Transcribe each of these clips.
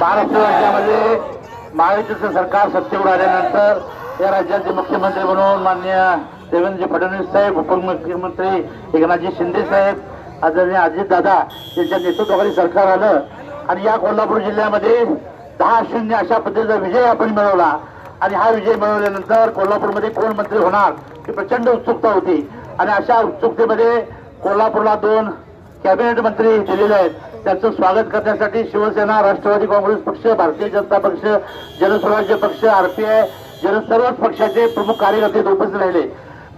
महाराष्ट्र राज्यामध्ये महायुतीचं सरकार सत्तेवर आल्यानंतर या राज्याचे मुख्यमंत्री म्हणून मान्य देवेंद्रजी फडणवीस साहेब उपमुख्यमंत्री एकनाथजी शिंदे साहेब आदरणीय अजितदादा यांच्या नेतृत्वाखाली सरकार आलं आणि या कोल्हापूर जिल्ह्यामध्ये दहा शून्य अशा पद्धतीचा विजय आपण मिळवला. आणि हा विजय मिळवल्यानंतर कोल्हापूरमध्ये कोण मंत्री होणार ही प्रचंड उत्सुकता होती. आणि अशा उत्सुकतेमध्ये कोल्हापूरला दोन कॅबिनेट मंत्री दिलेले आहेत. त्यांचं स्वागत करण्यासाठी शिवसेना राष्ट्रवादी काँग्रेस पक्ष भारतीय जनता पक्ष जनस्वराज्य पक्ष आरपीआय जन सर्वच पक्षाचे प्रमुख कार्यकर्ते उपस्थित राहिले.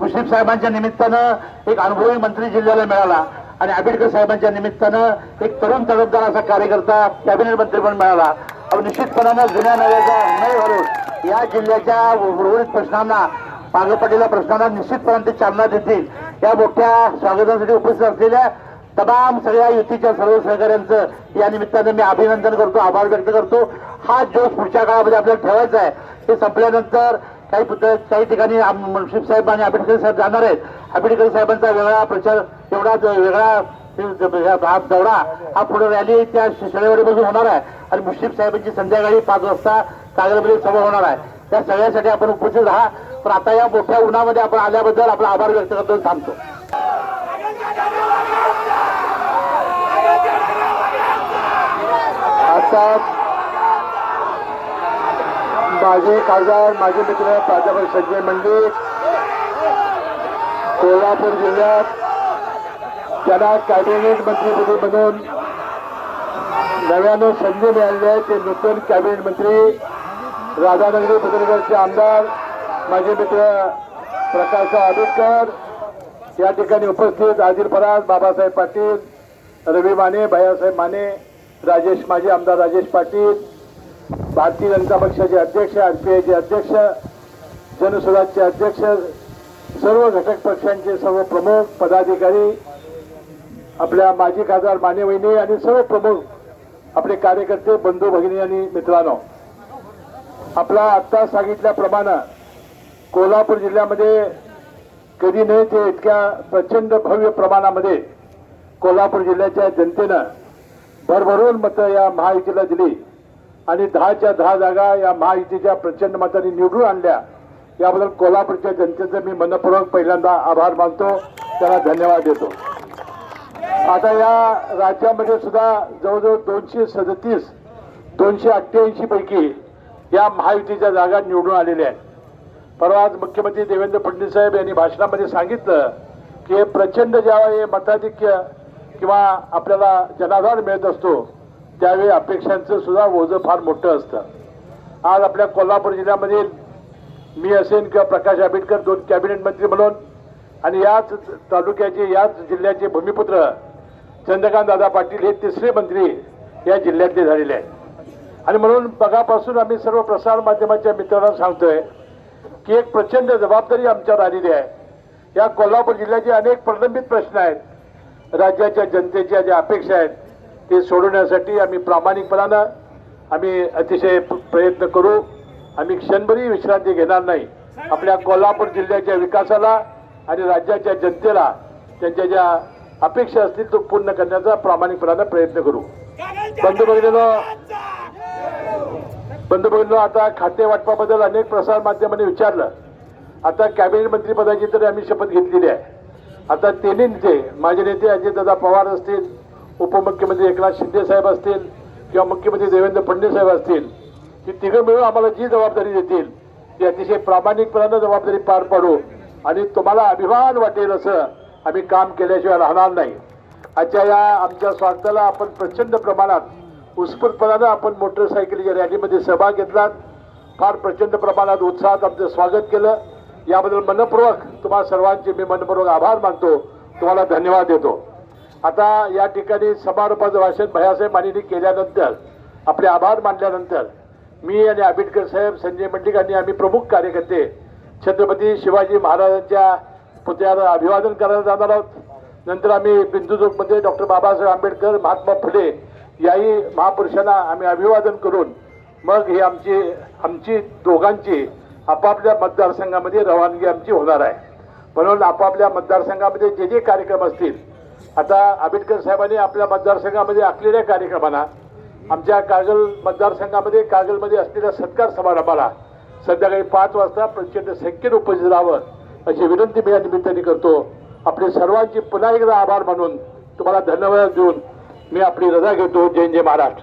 मुश्रीफ साहेबांच्या निमित्तानं एक अनुभवी मंत्री जिल्ह्याला मिळाला आणि आंबेडकर साहेबांच्या निमित्तानं एक तरुण तडफदार असा कार्यकर्ता कॅबिनेट मंत्री पण मिळाला. निश्चितपणानं जुन्या नव्याचा नाही घालून या जिल्ह्याच्या उर्वरित प्रश्नांना मागे पडलेल्या प्रश्नांना निश्चितपणे ते चालना देतील. या मोठ्या स्वागतासाठी उपस्थित असलेल्या तमाम सगळ्या युतीच्या सर्व सहकाऱ्यांचं या निमित्तानं मी अभिनंदन करतो आभार व्यक्त करतो. हा जोश पुढच्या काळामध्ये आपल्याला ठेवायचा आहे. हे संपल्यानंतर काही पुत्र काही ठिकाणी आम- साहेब आणि आंबेडकर साहेब जाणार आहेत. आंबेडकर साहेबांचा वेगळा प्रचार एवढाच वेगळा हा दौरा हा पुढे रॅली त्या शनिवारीपासून बसून होणार आहे. आणि मुश्रीफ साहेबांची संध्याकाळी पाच वाजता कागलमध्ये सभा होणार आहे. त्या सगळ्यासाठी आपण उपस्थित राहा. पण आता या मोठ्या उन्हामध्ये आपण आल्याबद्दल आपला आभार व्यक्त करतो सांगतो असतात माझे खासदार माझे मित्र प्राध्यापक संजय मंडित कोल्हापूर जिल्ह्यात त्यांना कॅबिनेट मंत्रीपदी म्हणून नव्यानं संधी मिळाली आहे. ते नूतन कॅबिनेट मंत्री राधानगरी पत्रकारचे आमदार माझे मित्र प्रकाश आंबेडकर. या ठिकाणी उपस्थित आदिल फराज बाबासाहेब पाटील रवी माने भैयासाहेब माने राजेश माजी आमदार राजेश पाटील भारतीय जनता पक्षाचे अध्यक्ष आर पी आयचे अध्यक्ष जनसुराजचे अध्यक्ष सर्व घटक पक्षांचे सर्व प्रमुख पदाधिकारी आपल्या माजी खासदार माने वहिनी आणि सर्व प्रमुख आपले कार्यकर्ते बंधू भगिनी आणि मित्रांनो. आपला आत्ता सांगितल्याप्रमाणे कोल्हापूर जिल्ह्यामध्ये कधी नाही ते इतक्या प्रचंड भव्य प्रमाणामध्ये कोल्हापूर जिल्ह्याच्या जनतेनं भरभरून मतं या महायुतीला दिली. आणि दहाच्या दहा जागा या महायुतीच्या प्रचंड मतांनी निवडून आणल्या. याबद्दल कोल्हापूरच्या जनतेचं मी मनपूर्वक पहिल्यांदा आभार मानतो. त्याला धन्यवाद देतो. आता या राज्यामध्ये सुद्धा जवळजवळ दोनशे सदतीस दोनशे अठ्ठ्याऐंशी पैकी या महायुतीच्या जागा निवडून आलेल्या आहेत. परवा आज मुख्यमंत्री देवेंद्र फडणवीस साहेब यांनी भाषणामध्ये सांगितलं की हे प्रचंड ज्या हे मताधिक्य किंवा आपल्याला जनाधार मिळत असतो त्यावेळी अपेक्षांचं सुद्धा ओझं फार मोठं असतं. आज आपल्या कोल्हापूर जिल्ह्यामधील मी असेन किंवा प्रकाश आंबेडकर दोन कॅबिनेट मंत्री म्हणून आणि याच तालुक्याचे याच जिल्ह्याचे भूमिपुत्र चंद्रकांत दादा पाटील हे तिसरे मंत्री या जिल्ह्यातले झालेले आहेत. आणि म्हणून बघापासून आम्ही सर्व प्रसार माध्यमाच्या मित्रांना सांगतोय की एक प्रचंड जबाबदारी आमच्यावर आलेली आहे. या कोल्हापूर जिल्ह्याचे अनेक प्रलंबित प्रश्न आहेत. राज्याच्या जनतेच्या ज्या अपेक्षा आहेत ते सोडवण्यासाठी आम्ही प्रामाणिकपणानं आम्ही अतिशय प्रयत्न करू. आम्ही क्षणभरी विश्रांती घेणार नाही. आपल्या कोल्हापूर जिल्ह्याच्या विकासाला आणि राज्याच्या जनतेला त्यांच्या ज्या अपेक्षा असतील तो पूर्ण करण्याचा प्रामाणिकपणानं प्रयत्न करू. बंधू भगिनीनो बंधू भगिनीनो आता खाते वाटपाबद्दल अनेक प्रसार माध्यमांनी विचारलं. आता कॅबिनेट मंत्रीपदाची तरी आम्ही शपथ घेतलेली आहे. आता तिन्ही नेते माझे नेते अजितदादा पवार असतील उपमुख्यमंत्री एकनाथ शिंदे साहेब असतील किंवा मुख्यमंत्री देवेंद्र फडणवीस साहेब असतील ही तिघं मिळून आम्हाला जी जबाबदारी देतील ती अतिशय प्रामाणिकपणानं जबाबदारी पार पाडू आणि तुम्हाला अभिमान वाटेल असं आम्ही काम केल्याशिवाय राहणार नाही. आजच्या या आमच्या स्वागताला आपण प्रचंड प्रमाणात उत्स्फूर्तपणानं आपण मोटरसायकलीच्या रॅलीमध्ये सहभाग घेतलात. फार प्रचंड प्रमाणात उत्साहात आमचं स्वागत केलं. याबद्दल मनपूर्वक तुम्हा सर्वांचे मी मनपूर्वक आभार मानतो. तुम्हाला धन्यवाद देतो. आता या ठिकाणी समारोपाचं भाषण भयासाहेब मानिनी केल्यानंतर आपले आभार मानल्यानंतर मी आणि आंबेडकर साहेब संजय मंडिक आणि आम्ही प्रमुख कार्यकर्ते छत्रपती शिवाजी महाराजांच्या पुतळ्याला अभिवादन करायला जाणार आहोत. नंतर आम्ही बिंदुदुर्गमध्ये डॉक्टर बाबासाहेब आंबेडकर महात्मा फुले याही महापुरुषांना आम्ही अभिवादन करून मग ही आमची आमची दोघांची आपापल्या मतदारसंघामध्ये रवानगी आमची होणार आहे. म्हणून आपापल्या मतदारसंघामध्ये जे जे कार्यक्रम असतील आता आंबेडकर साहेबांनी आपल्या मतदारसंघामध्ये आखलेल्या कार्यक्रमांना आमच्या कागल मतदारसंघामध्ये कागलमध्ये असलेल्या सत्कार समारंभाला संध्याकाळी पाच वाजता प्रचंड संख्येने उपस्थित राहावं अशी विनंती मी या निमित्ताने करतो. आपले सर्वांची पुन्हा एकदा आभार मानून तुम्हाला धन्यवाद देऊन मी आपली रजा घेतो. जय जय महाराष्ट्र.